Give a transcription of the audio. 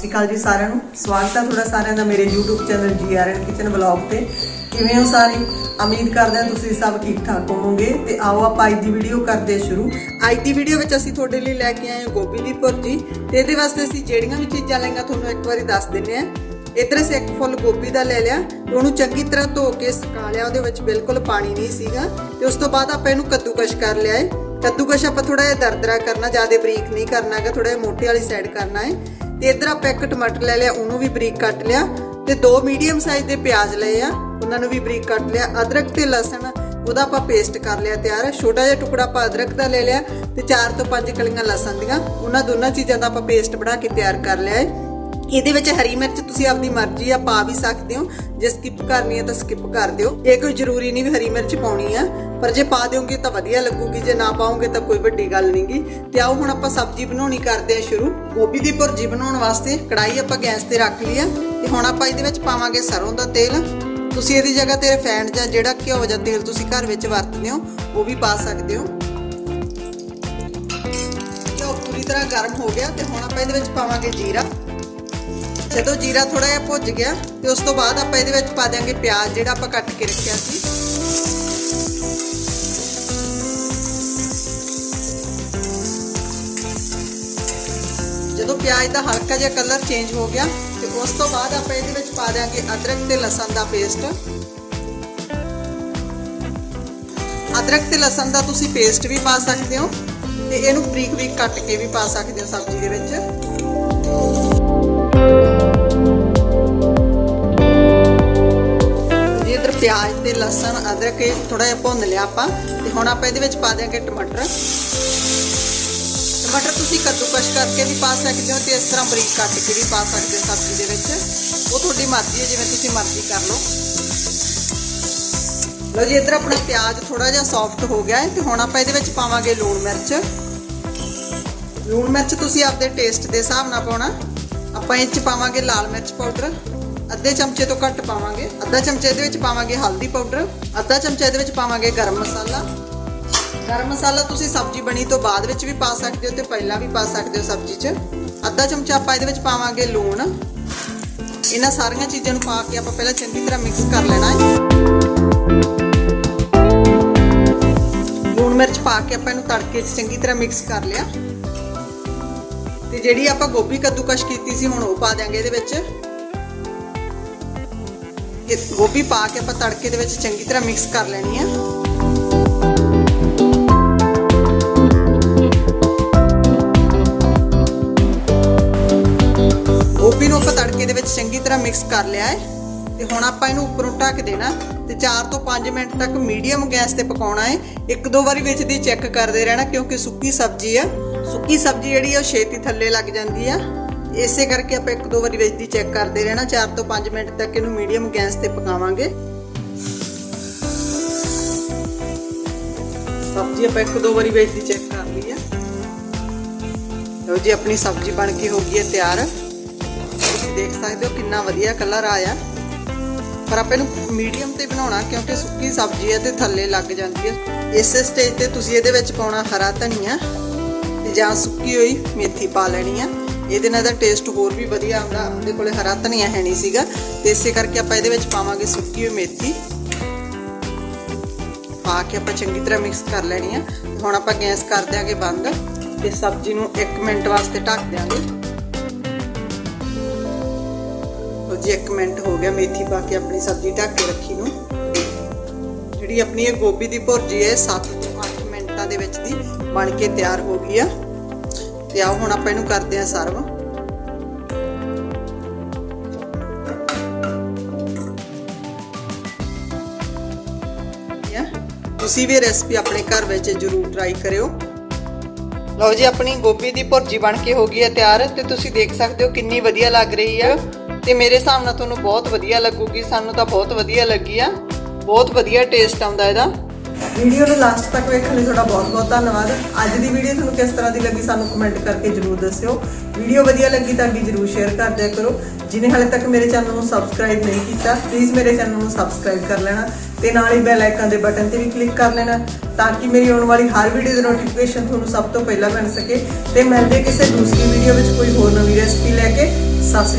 ਸਤਿ ਸ਼੍ਰੀ ਅਕਾਲ ਜੀ ਸਾਰਿਆਂ ਨੂੰ। ਸਵਾਗਤ ਹੈ ਤੁਹਾਡਾ ਸਾਰਿਆਂ ਦਾ ਮੇਰੇ YouTube channel GRN kitchen vlog ਤੇ। ਕਿਵੇਂ ਹੋ ਸਾਰੇ? ਉਮੀਦ ਕਰਦੇ ਹਾਂ ਤੁਸੀਂ ਸਭ ਠੀਕ ਠਾਕ ਹੋਵੋਗੇ। ਤੇ ਆਓ ਆਪਾਂ ਅੱਜ ਦੀ ਵੀਡੀਓ ਕਰਦੇ ਸ਼ੁਰੂ। ਅੱਜ ਦੀ ਵੀਡੀਓ ਵਿੱਚ ਅਸੀਂ ਤੁਹਾਡੇ ਲਈ ਲੈ ਕੇ ਆਏ ਹਾਂ ਗੋਭੀ ਦੀ ਭੁਰਜੀ ਤੇ ਇਹਦੇ ਵਾਸਤੇ ਅਸੀਂ ਜਿਹੜੀਆਂ ਵੀ ਚੀਜ਼ਾਂ ਲਈਆਂ ਤੁਹਾਨੂੰ ਇੱਕ ਵਾਰੀ ਦੱਸ ਦਿੰਨੇ ਆ ਇੱਧਰ ਅਸੀਂ ਇੱਕ ਫੁੱਲ ਗੋਭੀ ਦਾ ਲੈ ਲਿਆ। ਉਹਨੂੰ ਚੰਗੀ ਤਰ੍ਹਾਂ ਧੋ ਕੇ ਸੁਕਾ ਲਿਆ। ਉਹਦੇ ਵਿੱਚ ਬਿਲਕੁਲ ਪਾਣੀ ਨਹੀਂ ਸੀਗਾ। ਤੇ ਉਸ ਤੋਂ ਬਾਅਦ ਆਪਾਂ ਇਹਨੂੰ ਕੱਦੂਕਸ਼ ਕਰ ਲਿਆ ਹੈ। ਕੱਦੂਕਸ਼ ਆਪਾਂ ਥੋੜਾ ਜਿਹਾ ਦਰਦਰਾ ਕਰਨਾ, ਜ਼ਿਆਦਾ ਬਰੀਕ ਨਹੀਂ ਕਰਨਾ ਥੋੜਾ ਜਿਹਾ ਮੋਟੇ ਵਾਲੀ ਸਾਈਡ ਕਰਨਾ ਹੈ। ਤੇ ਇੱਧਰ ਆਪਾਂ ਇੱਕ ਟਮਾਟਰ ਲੈ ਲਿਆ, ਉਹਨੂੰ ਵੀ ਬਰੀਕ ਕੱਟ ਲਿਆ ਤੇ ਦੋ ਮੀਡੀਅਮ ਸਾਈਜ਼ ਦੇ ਪਿਆਜ਼ ਲਏ ਆ, ਉਹਨਾਂ ਨੂੰ ਵੀ ਬਰੀਕ ਕੱਟ ਲਿਆ, ਅਦਰਕ ਤੇ ਲਸਣ ਉਹਦਾ ਆਪਾਂ ਪੇਸਟ ਕਰ ਲਿਆ ਤਿਆਰ, ਛੋਟਾ ਜਿਹਾ ਟੁਕੜਾ ਆਪਾਂ ਅਦਰਕ ਦਾ ਲੈ ਲਿਆ ਤੇ 4 ਤੋਂ 5 ਕਲੀਆਂ ਲਸਣ ਦੀਆਂ, ਉਹਨਾਂ ਦੋਨਾਂ ਚੀਜ਼ਾਂ ਦਾ ਆਪਾਂ ਪੇਸਟ ਬਣਾ ਕੇ ਤਿਆਰ ਕਰ ਲਿਆ ਹੈ ਇਹਦੇ ਵਿੱਚ ਹਰੀ ਮਿਰਚ ਤੁਸੀਂ ਆਪਦੀ ਮਰਜ਼ੀ ਆ ਪਾ ਵੀ ਸਕਦੇ ਹੋ। ਜੇ ਸਕਿਪ ਕਰਨੀ ਹੈ ਤਾਂ ਸਕਿਪ ਕਰ ਦਿਓ। ਇਹ ਕੋਈ ਜ਼ਰੂਰੀ ਨਹੀਂ ਵੀ ਹਰੀ ਮਿਰਚ ਪਾਉਣੀ ਆ। ਪਰ ਜੇ ਪਾ ਦਿਓਗੇ ਤਾਂ ਵਧੀਆ ਲੱਗੂਗੀ, ਜੇ ਨਾ ਪਾਓਗੇ ਤਾਂ ਕੋਈ ਵੱਡੀ ਗੱਲ ਨਹੀਂਗੀ ਤੇ ਆਓ ਹੁਣ ਆਪਾਂ ਸਬਜ਼ੀ ਬਣਾਉਣੀ ਕਰਦੇ ਆ ਸ਼ੁਰੂ। ਗੋਭੀ ਦੀ ਭੁਰਜੀ ਬਣਾਉਣ ਵਾਸਤੇ ਕੜਾਈ ਆਪਾਂ ਗੈਸ ਤੇ ਰੱਖ ਲਈ ਆ। ਤੇ ਹੁਣ ਆਪਾਂ ਇਹਦੇ ਵਿੱਚ ਪਾਵਾਂਗੇ ਸਰੋਂ ਦਾ ਤੇਲ। ਤੁਸੀਂ ਇਹਦੀ ਜਗ੍ਹਾ ਤੇ ਰਿਫਾਈਨਡ ਜਾਂ ਜਿਹੜਾ ਘਿਓ ਜਾਂ ਤੇਲ ਤੁਸੀਂ ਘਰ ਵਿੱਚ ਵਰਤਦੇ ਹੋ, ਉਹ ਵੀ ਪਾ ਸਕਦੇ ਹੋ। ਘਿਓ ਪੂਰੀ ਤਰ੍ਹਾਂ ਗਰਮ ਹੋ ਗਿਆ ਤੇ ਹੁਣ ਆਪਾਂ ਇਹਦੇ ਵਿੱਚ ਪਾਵਾਂਗੇ ਜੀਰਾ। ਜਦੋਂ ਜੀਰਾ ਥੋੜਾ ਜਿਹਾ ਭੁੱਜ ਗਿਆ ਤੇ ਉਸ ਤੋਂ ਬਾਅਦ ਆਪਾਂ ਇਹਦੇ ਵਿੱਚ ਪਾ ਦਿਆਂਗੇ ਪਿਆਜ਼ ਜਿਹੜਾ ਆਪਾਂ ਕੱਟ ਕੇ ਰੱਖਿਆ ਸੀ। ਜਦੋਂ ਪਿਆਜ਼ ਦਾ ਹਲਕਾ ਜਿਹਾ ਕਲਰ ਚੇਂਜ ਹੋ ਗਿਆ ਤੇ ਉਸ ਤੋਂ ਬਾਅਦ ਆਪਾਂ ਇਹਦੇ ਵਿੱਚ ਪਾ ਦਿਆਂਗੇ ਅਦਰਕ ਤੇ ਲਸਣ ਦਾ ਪੇਸਟ। ਅਦਰਕ ਤੇ ਲਸਣ ਦਾ ਤੁਸੀਂ ਪੇਸਟ ਵੀ ਪਾ ਸਕਦੇ ਹੋ ਤੇ ਇਹਨੂੰ ਬਰੀਕ ਬਰੀਕ ਕੱਟ ਕੇ ਵੀ ਪਾ ਸਕਦੇ ਹੋ ਸਬਜ਼ੀ ਦੇ ਵਿੱਚ। ਪਿਆਜ਼ ਤੇ ਲਸਣ, ਅਦਰਕ ਇਹ ਥੋੜਾ ਜਿਹਾ ਭੁੰਨ ਲਿਆ ਆਪਾਂ ਤੇ ਹੁਣ ਆਪਾਂ ਇਹਦੇ ਵਿੱਚ ਪਾ ਦਿਆਂਗੇ ਟਮਾਟਰ। ਟਮਾਟਰ ਤੁਸੀਂ ਕੱਦੂਕਸ਼ ਕਰਕੇ ਵੀ ਪਾ ਸਕਦੇ ਹੋ ਤੇ ਇਸ ਤਰ੍ਹਾਂ ਬਰੀਕ ਕੱਟ ਕੇ ਵੀ ਪਾ ਸਕਦੇ ਹੋ ਸਬਜ਼ੀ ਦੇ ਵਿੱਚ। ਉਹ ਤੁਹਾਡੀ ਮਰਜ਼ੀ ਹੈ, ਜਿਵੇਂ ਤੁਸੀਂ ਮਰਜ਼ੀ ਕਰ ਲਓ। ਲਓ ਜੀ, ਇਧਰ ਆਪਣਾ ਪਿਆਜ਼ ਥੋੜਾ ਜਿਹਾ ਸੌਫਟ ਹੋ ਗਿਆ ਹੈ ਤੇ ਹੁਣ ਆਪਾਂ ਇਹਦੇ ਵਿੱਚ ਪਾਵਾਂਗੇ ਲੂਣ ਮਿਰਚ। ਲੂਣ ਮਿਰਚ ਤੁਸੀਂ ਆਪਦੇ ਟੇਸਟ ਦੇ ਹਿਸਾਬ ਨਾਲ ਪਾਉਣਾ। ਆਪਾਂ ਇਹ ਚ ਪਾਵਾਂਗੇ ਲਾਲ ਮਿਰਚ ਪਾਊਡਰ। ਅੱਧੇ ਚਮਚੇ ਤੋਂ ਘੱਟ ਪਾਵਾਂਗੇ। ਅੱਧਾ ਚਮਚਾ ਇਹਦੇ ਵਿੱਚ ਪਾਵਾਂਗੇ ਹਲਦੀ ਪਾਊਡਰ, ਅੱਧਾ ਚਮਚਾ ਇਹਦੇ ਵਿੱਚ ਪਾਵਾਂਗੇ ਗਰਮ ਮਸਾਲਾ। ਗਰਮ ਮਸਾਲਾ ਤੁਸੀਂ ਸਬਜ਼ੀ ਬਣੀ ਤੋਂ ਬਾਅਦ ਵਿੱਚ ਵੀ ਪਾ ਸਕਦੇ ਹੋ ਤੇ ਪਹਿਲਾਂ ਵੀ ਪਾ ਸਕਦੇ ਹੋ ਸਬਜ਼ੀ 'ਚ। ਅੱਧਾ ਚਮਚਾ ਆਪਾਂ ਇਹਦੇ ਵਿੱਚ ਪਾਵਾਂਗੇ ਲੂਣ। ਇਹਨਾਂ ਸਾਰੀਆਂ ਚੀਜ਼ਾਂ ਨੂੰ ਪਾ ਕੇ ਆਪਾਂ ਪਹਿਲਾਂ ਚੰਗੀ ਤਰ੍ਹਾਂ ਮਿਕਸ ਕਰ ਲੈਣਾ ਹੈ। ਲੂਣ ਮਿਰਚ ਪਾ ਕੇ ਆਪਾਂ ਇਹਨੂੰ ਤੜਕੇ 'ਚ ਚੰਗੀ ਤਰ੍ਹਾਂ ਮਿਕਸ ਕਰ ਲਿਆ। ਤੇ ਜਿਹੜੀ ਆਪਾਂ ਗੋਭੀ ਕੱਦੂਕਸ਼ ਕੀਤੀ ਸੀ, ਹੁਣ ਉਹ ਪਾ ਦਿਆਂਗੇ ਇਹਦੇ ਵਿੱਚ। ਇਹ ਗੋਭੀ ਪਾ ਕੇ ਆਪਾਂ ਤੜਕੇ ਦੇ ਵਿੱਚ ਚੰਗੀ ਤਰ੍ਹਾਂ ਮਿਕਸ ਕਰ ਲੈਣੀ ਆ। ਗੋਭੀ ਨੂੰ ਆਪਾਂ ਤੜਕੇ ਦੇ ਵਿੱਚ ਚੰਗੀ ਤਰ੍ਹਾਂ ਮਿਕਸ ਕਰ ਲਿਆ ਹੈ। ਤੇ ਹੁਣ ਆਪਾਂ ਇਹਨੂੰ ਉੱਪਰੋਂ ਢੱਕ ਦੇਣਾ। ਤੇ 4 ਤੋਂ 5 ਮਿੰਟ ਤੱਕ ਮੀਡੀਅਮ ਗੈਸ ਤੇ ਪਕਾਉਣਾ ਹੈ। ਇੱਕ ਦੋ ਵਾਰੀ ਵਿੱਚ ਦੀ ਚੈੱਕ ਕਰਦੇ ਰਹਿਣਾ ਕਿਉਂਕਿ ਸੁੱਕੀ ਸਬਜ਼ੀ ਆ। ਸੁੱਕੀ ਸਬਜ਼ੀ ਜਿਹੜੀ ਆ ਉਹ ਛੇਤੀ ਥੱਲੇ ਲੱਗ ਜਾਂਦੀ ਆ। ਇਸੇ ਕਰਕੇ ਆਪਾਂ ਇੱਕ ਦੋ ਵਾਰੀ ਵਿੱਚ ਦੀ ਚੈੱਕ ਕਰਦੇ ਰਹਿਣਾ। 4 ਤੋਂ 5 ਮਿੰਟ ਤੱਕ ਇਹਨੂੰ ਮੀਡੀਅਮ ਗੈਸ ਤੇ ਪਕਾਵਾਂਗੇ। ਸਬਜ਼ੀ ਆਪਾਂ ਇੱਕ ਦੋ ਵਾਰੀ ਵਿੱਚ ਦੀ ਚੈੱਕ ਕਰ ਲਈ ਆ। ਲਓ ਜੀ, ਆਪਣੀ ਸਬਜ਼ੀ ਬਣ ਕੇ ਹੋ ਗਈ ਹੈ ਤਿਆਰ। ਤੁਸੀਂ ਦੇਖ ਸਕਦੇ ਹੋ ਕਿੰਨਾ ਵਧੀਆ ਕਲਰ ਆਇਆ। ਪਰ ਆਪਾਂ ਇਹਨੂੰ ਮੀਡੀਅਮ ਤੇ ਬਣਾਉਣਾ ਕਿਉਂਕਿ ਸੁੱਕੀ ਸਬਜ਼ੀ ਹੈ ਤੇ ਥੱਲੇ ਲੱਗ ਜਾਂਦੀ ਹੈ। ਇਸੇ ਸਟੇਜ ਤੇ ਤੁਸੀਂ ਇਹਦੇ ਵਿੱਚ ਪਾਉਣਾ ਹਰਾ ਧਨੀਆ ਤੇ ਜਾਂ ਸੁੱਕੀ ਹੋਈ ਮੇਥੀ ਪਾ ਲੈਣੀ ਆ। ਇਹਦੇ ਨਾਲ ਦਾ ਟੇਸਟ ਹੋਰ ਵੀ ਵਧੀਆ ਆਉਂਦਾ ਉਹਦੇ ਕੋਲੇ ਹਰਾ ਧਨੀਆ ਹੈ ਨਹੀਂ ਸੀਗਾ, ਤੇ ਇਸੇ ਕਰਕੇ ਆਪਾਂ ਇਹਦੇ ਵਿੱਚ ਪਾਵਾਂਗੇ ਸੁੱਕੀ ਹੋਈ ਮੇਥੀ। ਪਾ ਕੇ ਆਪਾਂ ਚੰਗੀ ਤਰ੍ਹਾਂ ਮਿਕਸ ਕਰ ਲੈਣੀ ਆ। ਹੁਣ ਆਪਾਂ ਗੈਸ ਕਰ ਦਿਆਂਗੇ ਬੰਦ ਤੇ ਸਬਜ਼ੀ ਨੂੰ 1 ਮਿੰਟ ਵਾਸਤੇ ਢੱਕ ਦਿਆਂਗੇ। ਲਓ ਜੀ 1 ਮਿੰਟ ਹੋ ਗਿਆ ਮੇਥੀ ਪਾ ਕੇ ਆਪਣੀ ਸਬਜ਼ੀ ਢੱਕ ਕੇ ਰੱਖੀ ਨੂੰ। ਜਿਹੜੀ ਆਪਣੀ ਇਹ ਗੋਭੀ ਦੀ ਭੁਰਜੀ ਹੈ 7 ਤੋਂ 8 ਮਿੰਟਾਂ ਦੇ ਵਿੱਚ ਦੀ ਬਣ ਕੇ ਤਿਆਰ ਹੋ ਗਈ ਆ। ਤੇ ਆਓ ਹੁਣ ਆਪਾਂ ਇਹਨੂੰ ਕਰਦੇ ਹਾਂ ਸਰਵ। ਤੁਸੀਂ ਵੀ ਰੈਸਪੀ ਆਪਣੇ ਘਰ ਵਿੱਚ ਜ਼ਰੂਰ ਟਰਾਈ ਕਰਿਓ। ਲਓ ਜੀ, ਆਪਣੀ ਗੋਭੀ ਦੀ ਭੁਰਜੀ ਬਣ ਕੇ ਹੋ ਗਈ ਹੈ ਤਿਆਰ ਤੇ ਤੁਸੀਂ ਦੇਖ ਸਕਦੇ ਹੋ ਕਿੰਨੀ ਵਧੀਆ ਲੱਗ ਰਹੀ ਹੈ। ਤੇ ਮੇਰੇ ਹਿਸਾਬ ਨਾਲ ਤੁਹਾਨੂੰ ਬਹੁਤ ਵਧੀਆ ਲੱਗੂਗੀ, ਸਾਨੂੰ ਤਾਂ ਬਹੁਤ ਵਧੀਆ ਲੱਗੀ ਆ। ਬਹੁਤ ਵਧੀਆ ਟੇਸਟ ਆਉਂਦਾ ਇਹਦਾ। ਵੀਡੀਓ ਨੂੰ ਲਾਸਟ ਤੱਕ ਵੇਖਣ ਲਈ ਤੁਹਾਡਾ ਬਹੁਤ ਬਹੁਤ ਧੰਨਵਾਦ। ਅੱਜ ਦੀ ਵੀਡੀਓ ਤੁਹਾਨੂੰ ਕਿਸ ਤਰ੍ਹਾਂ ਦੀ ਲੱਗੀ ਸਾਨੂੰ ਕਮੈਂਟ ਕਰਕੇ ਜਰੂਰ ਦੱਸਿਓ। ਵੀਡੀਓ ਵਧੀਆ ਲੱਗੀ ਤਾਂ ਅੱਗੇ ਜਰੂਰ ਸ਼ੇਅਰ ਕਰ ਦਿਆ ਕਰੋ। ਜਿਨੇ ਹਾਲੇ ਤੱਕ ਮੇਰੇ ਚੈਨਲ ਨੂੰ ਸਬਸਕ੍ਰਾਈਬ ਨਹੀਂ ਕੀਤਾ ਪਲੀਜ਼ ਮੇਰੇ ਚੈਨਲ ਨੂੰ ਸਬਸਕ੍ਰਾਈਬ ਕਰ ਲੈਣਾ ਤੇ ਨਾਲ ਹੀ ਬੈਲ ਆਈਕਨ ਦੇ ਬਟਨ ਤੇ ਵੀ ਕਲਿੱਕ ਕਰ ਲੈਣਾ ਤਾਂ ਕਿ ਮੇਰੀ ਆਉਣ ਵਾਲੀ ਹਰ ਵੀਡੀਓ ਦੀ ਨੋਟੀਫਿਕੇਸ਼ਨ ਤੁਹਾਨੂੰ ਸਭ ਤੋਂ ਪਹਿਲਾਂ ਮਿਲ ਸਕੇ। ਤੇ ਮਿਲਦੇ ਕਿਸੇ ਦੂਸਰੀ ਵੀਡੀਓ ਵਿੱਚ ਕੋਈ ਹੋਰ ਨਵੀਂ ਰੈਸਪੀ ਲੈ ਕੇ। ਸਤਿ ਸ੍ਰੀ